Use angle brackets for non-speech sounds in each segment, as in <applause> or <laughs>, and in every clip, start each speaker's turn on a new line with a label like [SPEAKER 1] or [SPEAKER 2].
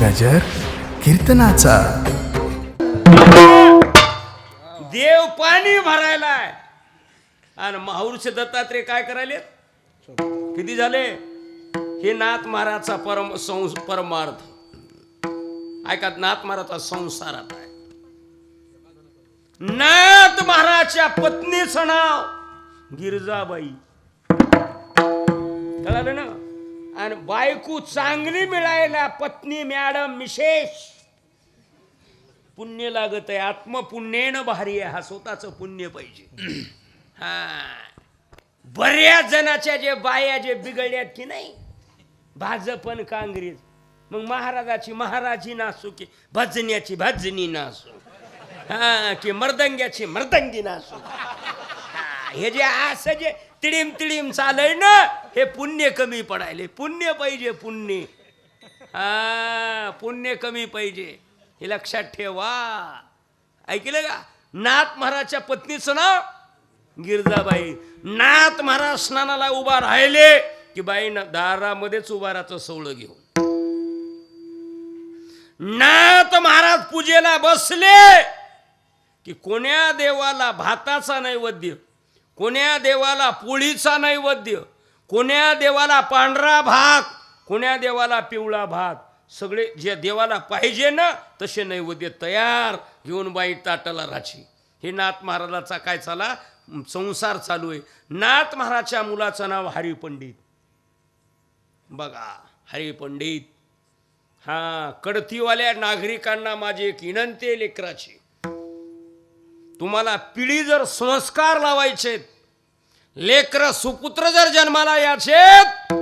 [SPEAKER 1] गजर कीर्तनाचा.
[SPEAKER 2] देव पाणी भरायलाय. आणि माहूरचे दत्तात्रय काय करायले? किती झाले? हे नाथ महाराजचा परम संस परमार्थ. ऐकात नाथ महाराजचा संसारात आहे. नाथ महाराजच्या पत्नीचं नाव गिरजाबाई. कळालं ना? आणि बायको चांगली मिळायला पत्नी मॅडम विशेष. पुण्य लागत आहे आत्मपुण्येनं भारी आहे हा स्वतःच पुण्य पाहिजे. <clears throat> हा. बऱ्याच जणाच्या जे बाया जे बिघडल्यात की नाही भाजप आणि काँग्रेस मग महाराजाची महाराजी नासो की भजन्याची भजनी नासो. हा की मर्दंग्याची मर्दंगी नासो. हा, हे जे असं जे तिडीम तिडीम चालय ना हे पुण्य कमी पडायले. पुण्य पाहिजे पुण्य. हा पुण्य कमी पाहिजे. हे लक्षात ठेवा. ऐकलं का? नाथ महाराजच्या पत्नीचं नाव गिरजाबाई. नाथ महाराज स्नानाला उभा राहिले की बाई दारामध्येच उभा राहायचं सवळं घेऊन. नाथ महाराज पूजेला बसले की कोण्या देवाला भाताचा नैवेद्य कोण्या देवाला पोळीचा नैवेद्य कोण्या देवाला पांढरा भात कोण्या देवाला पिवळा भात सगळे जे देवाला पाहिजे ना तसे नैवेद्य तयार घेऊन बाई ताटाला राची हे नाथ महाराजाचा काय चाला? संसार चालू आहे. नाथ महाराजच्या मुलाचं नाव हरी पंडित बघा हरी पंडित हा कडतीवाल्या नागरिकांना माझी एक विनंती आहे लेकराची. तुम्हाला पिढी जर संस्कार लावायचे लेकर सुपुत्र जर जन्माला याचेत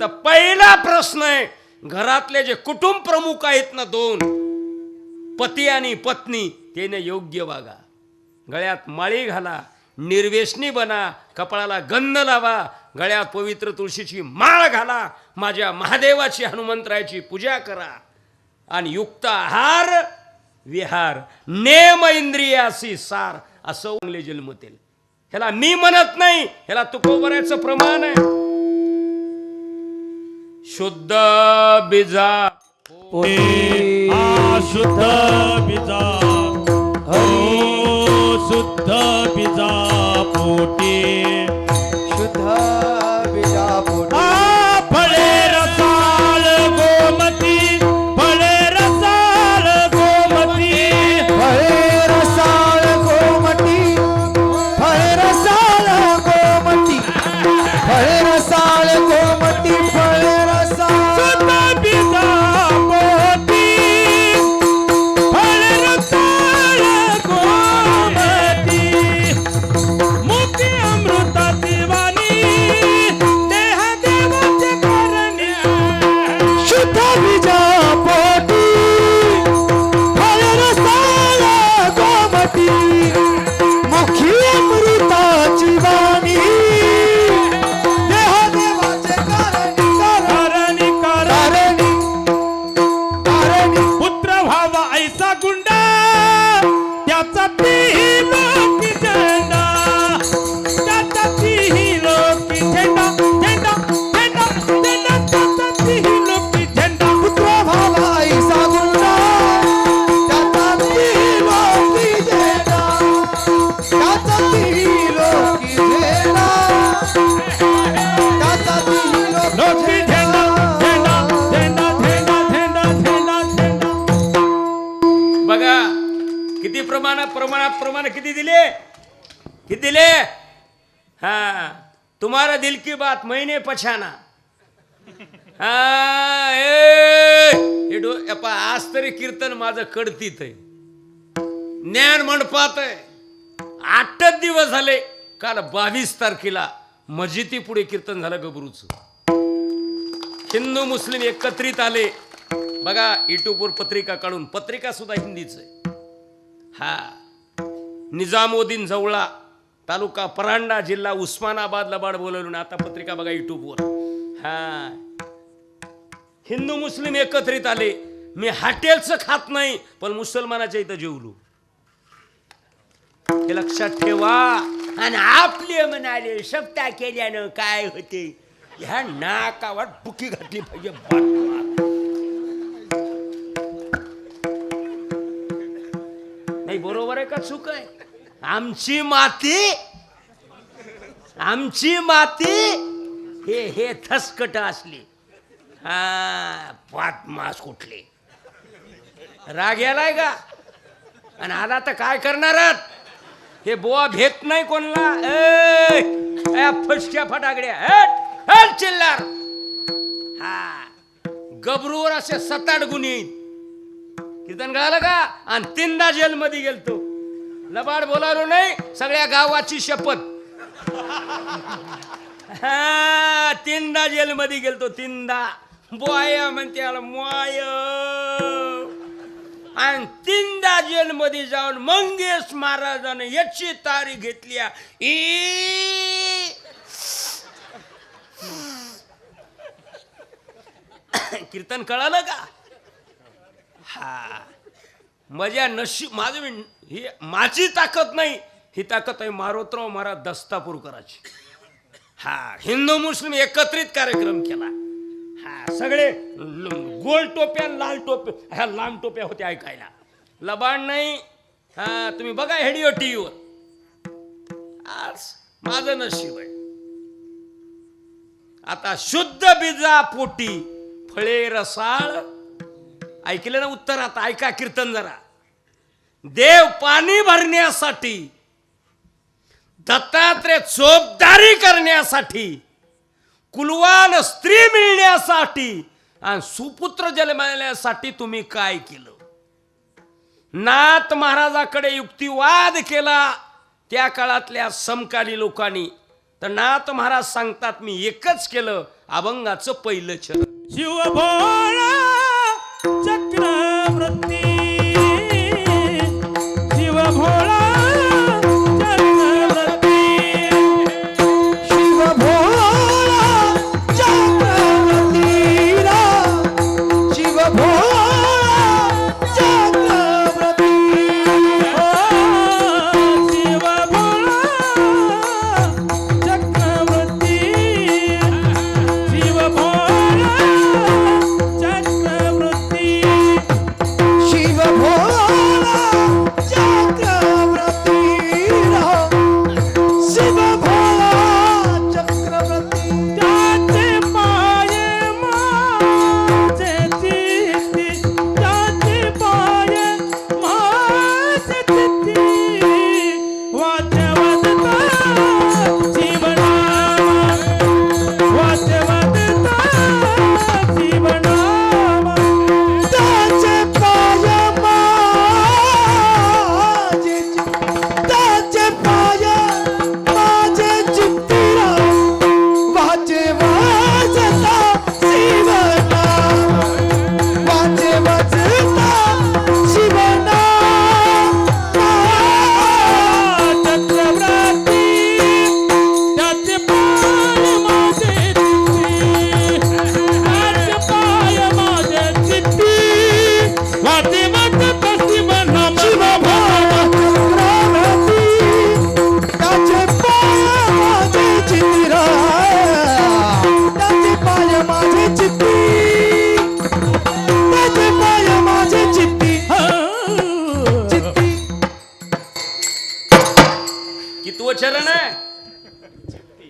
[SPEAKER 2] तर पहिला प्रश्न आहे घरातले जे कुटुंब प्रमुख आहेत ना दोन पती आणि पत्नी त्याने योग्य वागा. गळ्यात माळी घाला निर्वेशनी बना कपाळाला गंध लावा गळ्यात पवित्र तुळशीची माळ घाला माझ्या महादेवाची हनुमंतरायाची पूजा करा. आणि युक्त आहार विहार नेम इंद्रियासी सार असं उंगले जन्मतील. ह्याला मी म्हणत नाही ह्याला तुकोबऱ्याचं प्रमाण आहे. शुद्ध बिजा.
[SPEAKER 3] आ शुद्ध बिजा. हो शुद्ध बिजा पोटी.
[SPEAKER 2] किती प्रमाणा प्रमाण किती दिले? किती दिले? हा तुम्हारा दिल की बात महिने पछाना। हा ए, डो आज तरी कीर्तन माझं कडतीत आहे. ज्ञान मंडपात आहे. आठच दिवस झाले काल बावीस तारखेला मस्जिदी पुढे कीर्तन झालं गबरूचं. हिंदू मुस्लिम एकत्रित आले. बघा युट्यूबवर पत्रिका काढून पत्रिका सुद्धा हिंदीच आहे. हा. निजामुद्दीन जवळा तालुका परांडा जिल्हा उस्मानाबादला बाड बोलवलं ना आता पत्रिका बघा युट्यूबवर हा. हिंदू मुस्लिम एकत्रित आले. मी हॉटेलचं खात नाही पण मुसलमानाच्या इथं जेवलो. हे लक्षात ठेवा. आणि आपले म्हणाले शब्दा केल्यानं काय होते? ह्या नाकावर बुकी घातली पाहिजे का चूक आहे? आमची माती आमची माती हे हे थसकट असली. हा पाच मास कुठले? राग यालाय का? आणि आला तर काय करणार हे बोवा भेट नाही कोणला. फसक्या फटाकड्या. हट हट चिल्लार. हा गबरूवर असे सताट गुन्हे आहेत. कीर्तन कळालं का? आणि तीनदा जेलमध्ये गेलतो. लबाड बोलालो नाही सगळ्या गावाची शपथ. हा, तीनदा जेलमध्ये गेलतो तीनदा. बोया म्हणते याला मोय आणि तीनदा जेलमध्ये जाऊन मंगेश महाराजानं याची तारीख घेतली ई. कीर्तन कळालं का? हा. माझ्या नशीब माझं ही माझी ताकद नाही ही ताकद आहे मारोतराव महाराज दस्तापूर करायची हा हिंदू मुस्लिम एकत्रित कार्यक्रम केला. हा सगळे गोल टोप्या लाल टोप्या ह्या लांब टोप्या होत्या ऐकायला. लबाड नाही हा तुम्ही बघा हेडिओ टीव्हीवर आज माझं नशीब आहे. आता शुद्ध बीजा पोटी फळे रसाळ. ऐकलं ना उत्तर? आता ऐका कीर्तन जरा. देव पाणी भरण्यासाठी दत्तात्रय चोपदारी करण्यासाठी कुलवान स्त्री मिळण्यासाठी आणि सुपुत्र जन्मण्यासाठी तुम्ही काय केलं? नाथ महाराजाकडे युक्तिवाद केला त्या काळातल्या समकाली लोकांनी. तर नाथ महाराज सांगतात मी एकच केलं अभंगाचं पहिलं चरण.
[SPEAKER 3] शिव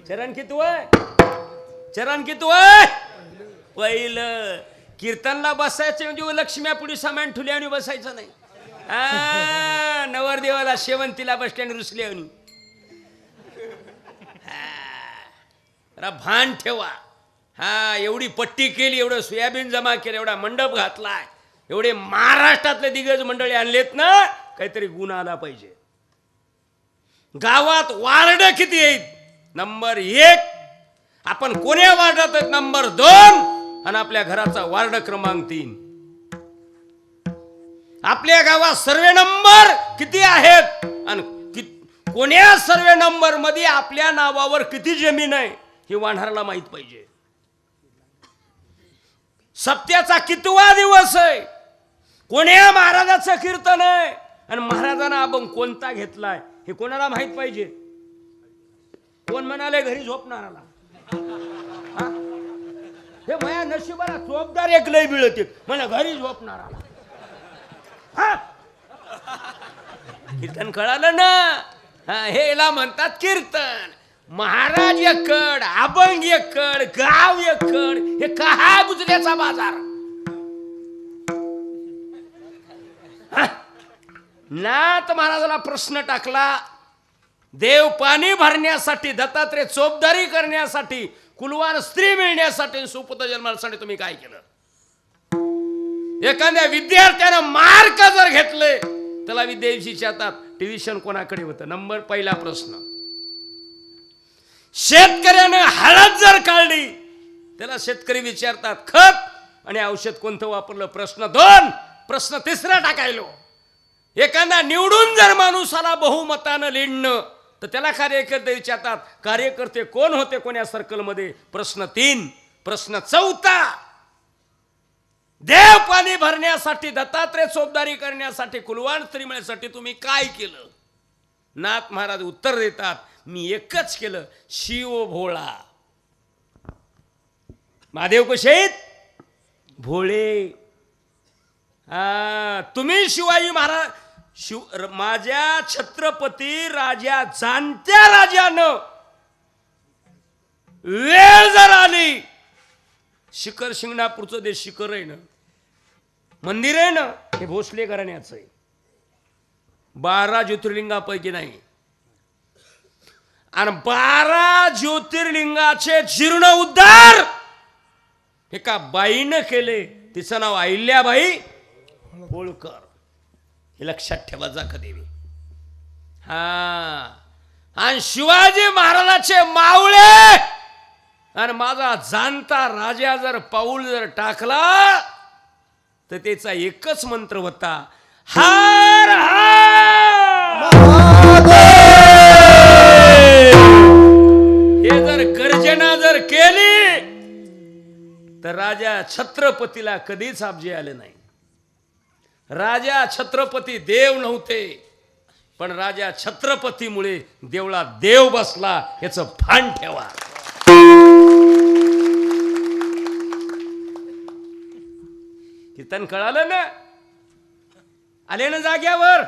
[SPEAKER 2] चरण कितवं चरण कितवं पहिलं. कीर्तनला बसायचं म्हणजे लक्ष्म्या पुढे सामान ठुले आणि बसायचं नाही. नवरदेवाला शेवंतीला बस स्टँड रुसले आणि. भान ठेवा. हा एवढी पट्टी केली एवढं सोयाबीन जमा केलं एवढा मंडप घातलाय. एवढे महाराष्ट्रातले दिग्गज मंडळी आणलेत ना काहीतरी गुण आला पाहिजे. गावात वार्ड किती आहेत? नंबर एक. आपण कोण्या वार्डात आहेत? नंबर दोन. आणि आपल्या घराचा वार्ड क्रमांक तीन. आपल्या गावात सर्वे नंबर किती आहेत? आणि कि- कोण्या सर्वे नंबरमध्ये आपल्या नावावर किती जमीन आहे? हे वाढारला माहीत पाहिजे. सप्त्याचा कितवा दिवस आहे? कोण्या महाराजाचं कीर्तन आहे? आणि महाराजांना आपण कोणता घेतलाय? हे कोणाला माहीत पाहिजे? कोण म्हणाले घरी झोपणाराला? आला हे माया नशिबाला चोपदार एक लय मिळते. मला घरी झोपणाराला. हा? कीर्तन कळालं ना? हे हेला म्हणतात कीर्तन. महाराज एकड अभंग एकड गाव एकड हे कहा गुजऱ्याचा बाजार? नाथ महाराजाला प्रश्न टाकला देव पाणी भरण्यासाठी दत्तात्रय चोपदारी करण्यासाठी कुलवान स्त्री मिळण्यासाठी सुपुत जन्मासाठी तुम्ही काय केलं? एखाद्या विद्यार्थ्यानं मार्क जर घेतले त्याला विद्यार्थी विचारतात ट्युशन कोणाकडे होतं? नंबर पहिला प्रश्न. शेतकऱ्यानं हळद जर काढली त्याला शेतकरी विचारतात खत आणि औषध कोणतं वापरलं? प्रश्न दोन प्रश्न तिसरा टाकायलो. एखादा निवडून जर माणूस आला बहुमतानं लिडणं तर त्याला कार्यकर्ते विचारतात कार्यकर्ते कोण होते कोण्या सर्कलमध्ये प्रश्न तीन. प्रश्न चौथा देव पाणी भरण्यासाठी दत्तात्रय चोपदारी करण्यासाठी कुलवान स्त्री मिळण्यासाठी तुम्ही काय केलं? नाथ महाराज उत्तर देतात मी एकच केलं शिव भोळा महादेव कुशेत भोळे. तुम्ही शिवाजी महाराज शिव माझ्या छत्रपती राजा जाणत्या राजानं वेळ जर आली शिखर शिंगणापूरचं ते शिखर आहे ना मंदिर आहे ना हे भोसले घराण्याचं आहे. बारा ज्योतिर्लिंगापैकी नाही. आणि बारा ज्योतिर्लिंगाचे जीर्ण उद्धार एका बाईनं केले. तिचं नाव अहिल्याबाई होळकर. हे लक्षात ठेवा जा कधी हा. आणि शिवाजी महाराजाचे मावळे आणि माझा जाणता राजा जर पाऊल जर टाकला तर त्याचा एकच मंत्र होता हार! हे जर गर्जना जर केली तर राजा छत्रपतीला कधीच आपजे आले नाही. राजा छत्रपती देव नव्हते. पण राजा छत्रपतीमुळे देवळा देव बसला याचं भान ठेवा. कीर्तन कळालं ना? आले ना जाग्यावर?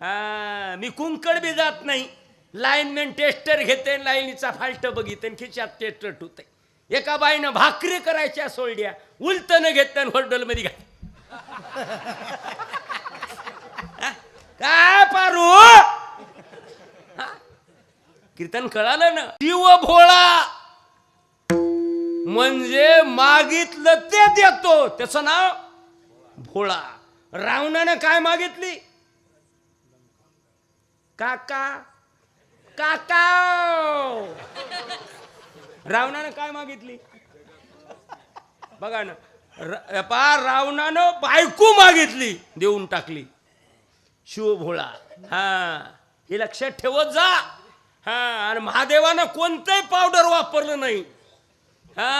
[SPEAKER 2] हा मी कुंकड बी जात नाही. लाईनमॅन टेस्टर घेते लाईनीचा फाल्ट बघितन खिच्यात टेस्टर ठुते एका बाईनं भाकरी करायच्या सोडल्या उलटनं घेतन हॉटेल मध्ये घाल <laughs> काय पारू? कीर्तन कळालं ना? शिव भोळा. म्हणजे मागितलं ते देतो. त्याचं नाव भोळा. रावणानं काय मागितली? काका. काका रावणानं काय मागितली? बघा ना. पा रावणानं बायको मागितली देऊन टाकली. शिव भोळा. हा. हे लक्षात ठेवत जा. हा. आणि महादेवानं कोणतंही पावडर वापरलं नाही. हा.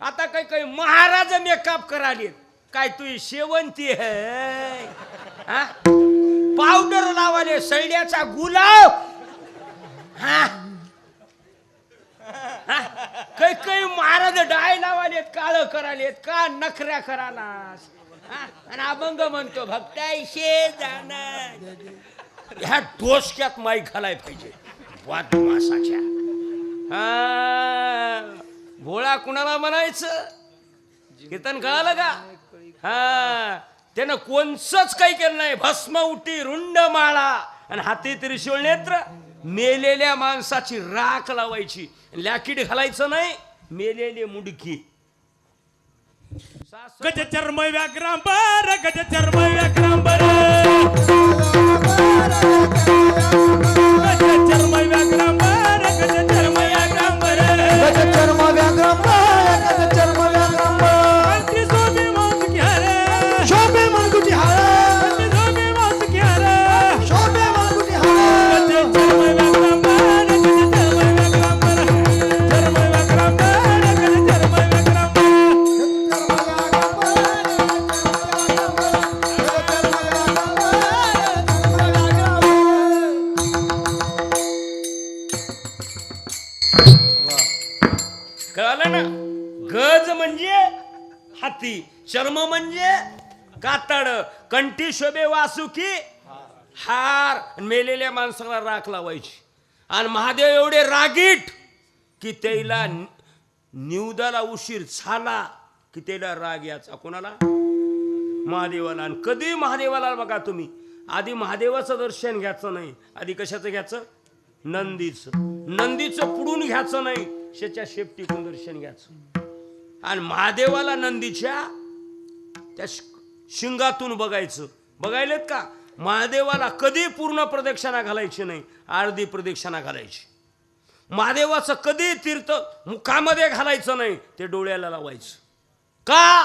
[SPEAKER 2] आता काही काही महाराज मेकअप कराले काय तू शेवंती है? हा? पावडर लावाले सैड्याचा गुलाब. हा? काही काही महाराज डाय लावालेत काळ करालेत का नखऱ्या कराला हा? आणि अभंग म्हणतो भक्तायशे जाणार ह्या डोसक्यात माई घालाय पाहिजे वादमासाच्या. हा? भोळा कुणाला म्हणायचं? कीर्तन कळालं का? हा? त्यानं कोणचंच काही केलं नाही. भस्म उठी रुंड माळा आणि हाती त्रिशूळ नेत्र. मेलेल्या माणसाची राख लावायची. लॅकीट घालायचं नाही मेलेले मुडकी.
[SPEAKER 3] गज चर्म व्याघ्रांबर गज चर्म व्याघ्रांबर गज चर्म व्याघ्रांबर गज चर्म व्याघ्रांबर
[SPEAKER 4] गज चर्म व्याघ्रंब चर्म
[SPEAKER 2] म्हणजे कातड. कंठी शोभे वासुकी हार. मेलेल्या माणसाला राख लावायची. आणि महादेव एवढे रागीट की त्याला निवदाला उशीर झाला की त्याला राग याचा कोणाला? महादेवाला. आणि कधी महादेवाला बघा तुम्ही? आधी महादेवाचं दर्शन घ्यायचं नाही. आधी कशाचं घ्यायचं? नंदीचं. नंदीचं पुढून घ्यायचं नाही. शेच्या शेपटीतून दर्शन घ्यायचं. आणि महादेवाला नंदीच्या त्या शिंगातून बघायचं. बघायलेत का? महादेवाला कधी पूर्ण प्रदक्षिणा घालायची नाही अर्धी प्रदक्षिणा घालायची. महादेवाचं कधी तीर्थ मुखामध्ये घालायचं नाही ते डोळ्याला लावायचं. का?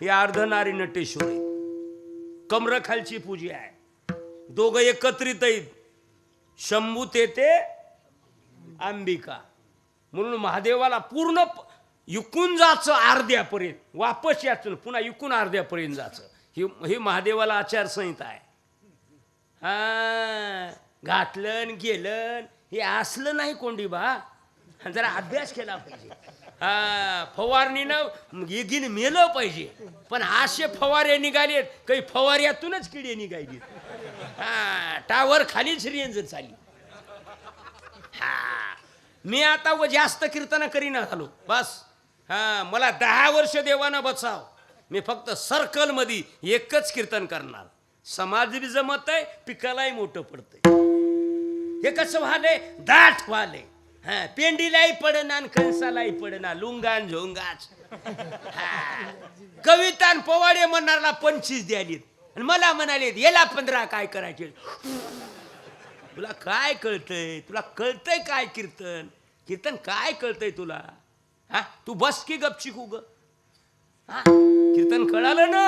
[SPEAKER 2] हे अर्धनारी नटेश्वरी. कमरखालची पूजी आहे. दोघं एकत्रित आहेत. शंभू तेथे अंबिका. म्हणून महादेवाला पूर्ण प- इकून जायचं अर्ध्यापर्यंत वापस याचं पुन्हा इकून अर्ध्यापर्यंत जायचं हे हे महादेवाला आचारसंहिता आहे. हा घातलं न गेलं हे असलं नाही कोंडी बा. जरा अभ्यास केला पाहिजे. हा फवारणीनं येगीन मेलं पाहिजे. पण असे फवारे निघालेत काही फवाऱ्यातूनच किडे निघाली हा टावर खालीच रेंज चाली हा मी आता व जास्त कीर्तन करीना झालो बस. हा मला दहा वर्ष देवानं बचाव. मी फक्त सर्कलमध्ये एकच कीर्तन करणार. समाज बी जमत आहे पिकालाही मोठं पडतंय. हे कसं व्हाले दाट व्हाले हा पेंडीलाही पडना आणि कंसालाही पडना लुंगान झोंगाच. कविता आणि पोवाडे म्हणणारला पंचवीस द्यालीत. आणि मला म्हणाले याला पंधरा काय करायचे? तुला काय कळतंय? तुला कळतंय काय कीर्तन? कीर्तन काय कळतंय तुला? हा तू बस की गपचिक उग. हा कीर्तन कळालं ना?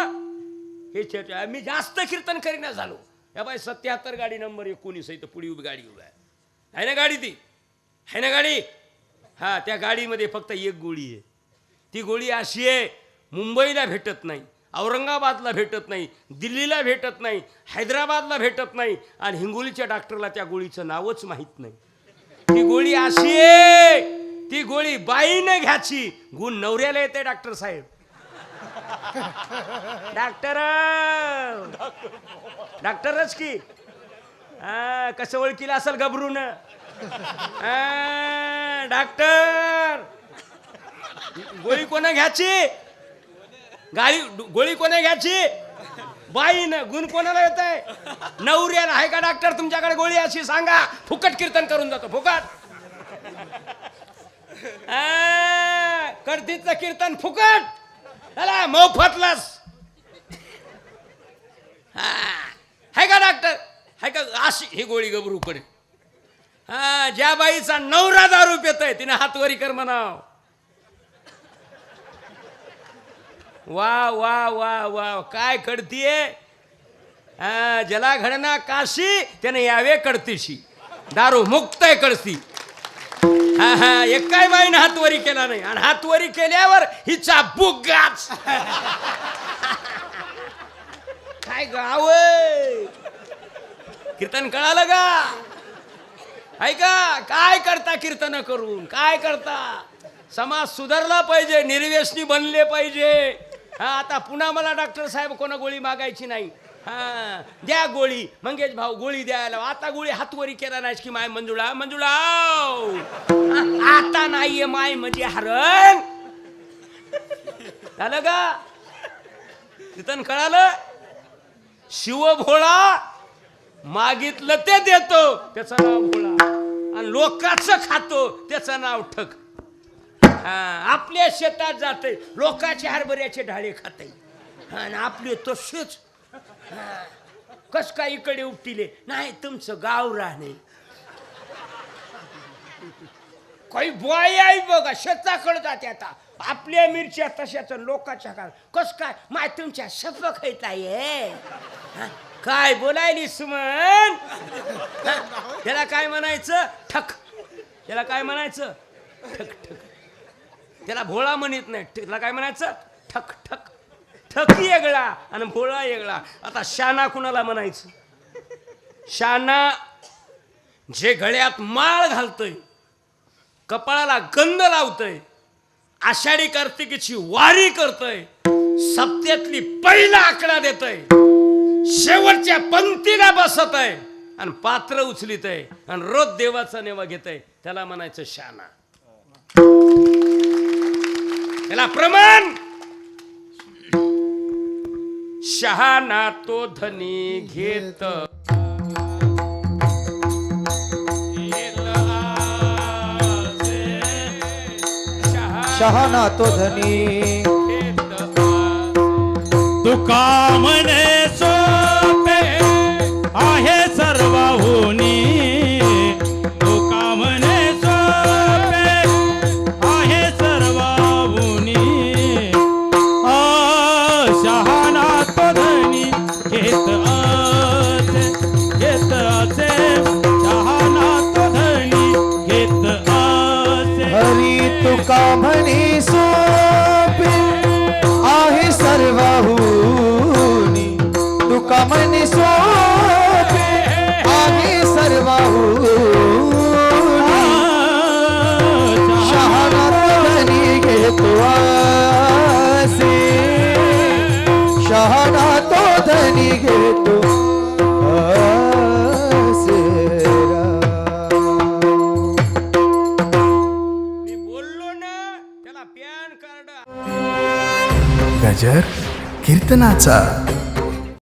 [SPEAKER 2] हे चर्चा मी जास्त कीर्तन करीना झालो. या बाई सत्याहत्तर गाडी नंबर एकोणीस आहे तर पुढे उभी गाडी उभा आहे. आहे ना गाडी ती? आहे ना गाडी? हा त्या गाडीमध्ये फक्त एक गोळी आहे. ती गोळी अशी आहे मुंबईला भेटत नाही औरंगाबादला भेटत नाही दिल्लीला भेटत नाही हैदराबादला भेटत नाही आणि हिंगोलीच्या डॉक्टरला त्या गोळीचं नावच माहीत नाही. ती गोळी अशी आहे ती गोळी बाईने घ्यायची. गुण नवऱ्याला येते डॉक्टर साहेब. डॉक्टर डॉक्टरच की. कसं ओळखीला असेल घबरून? डॉक्टर. गोळी कोणा घ्यायची? गाळी गोळी कोणा घ्यायची? बाईन गुण कोणाला येत आहे नवऱ्याला आहे का डॉक्टर तुमच्याकडे गोळी अशी सांगा. फुकट कीर्तन करून जातो फुकट. आ, कीर्तन फुकट. चला मोफतलास हा. का डॉक्टर? हाय का अशी ही गोळी गबरू पडे हा ज्या बाईचा नवरा दारू पेत आहे तिने हातवरी कर म्हणाव. वा वा वा वा काय कडतीये हा ज्याला घडना काशी त्याने यावे कडतीशी दारू मुक्त आहे कडती हा हा एकाय बाईने हातवरी केला नाही. आणि हातवरी केल्यावर हिचा बुगाच काय गाव कीर्तन कळालं का? ऐका काय करता कीर्तन करून? काय करता? समाज सुधारला पाहिजे निर्व्यसनी बनले पाहिजे. हा आता पुन्हा मला डॉक्टर साहेब कोणा गोळी मागायची नाही. हा द्या गोळी. मंगेश भाऊ गोळी द्यायला आता गोळी हातवरी केला नाही की माय मंजुळा. मंजुळा आता नाहीये माय म्हणजे हरण. झालं का? तिथं कळालं? शिवभोळा मागितलं ते देतो. त्याचं नाव भोळा. आणि लोकाचं खातो. त्याचं नाव ठक हा, आपल्या शेतात जाते लोकांचे हरभऱ्याचे ढाळे खाते आणि आपले तसेच कस काय इकडे उपटिले? नाही तुमचं गाव राहणे. काही बॉय आहे बघा शेताकडे जाते आता. आपल्या मिरच्या तशाच लोकाच्या काळ कस काय? माय तुमच्या सपक येत आहे काय बोलायली सुमन त्याला काय म्हणायचं? ठक. त्याला काय म्हणायचं? ठक ठक. त्याला भोळा म्हणत नाही. त्याला काय म्हणायचं? ठक ठक. थकी येगळा आणि भोळा येगळा. आता शाना कुणाला म्हणायचं? शाना जे गळ्यात माळ घालतय कपाळाला गंध लावतय आषाढी कार्तिकीची वारी करतय सप्त्यातली पहिला आकडा देतय शेवटच्या पंक्तीला बसत आहे आणि पात्र उचलित आहे आणि रोज देवाचा नेवा घेत आहे त्याला म्हणायचं शाना त्याला प्रमाण शहाना तो धनी घेत.
[SPEAKER 4] शहाना तो धनी
[SPEAKER 3] तुका म्हणे
[SPEAKER 2] come
[SPEAKER 1] नजर कीर्तनाचा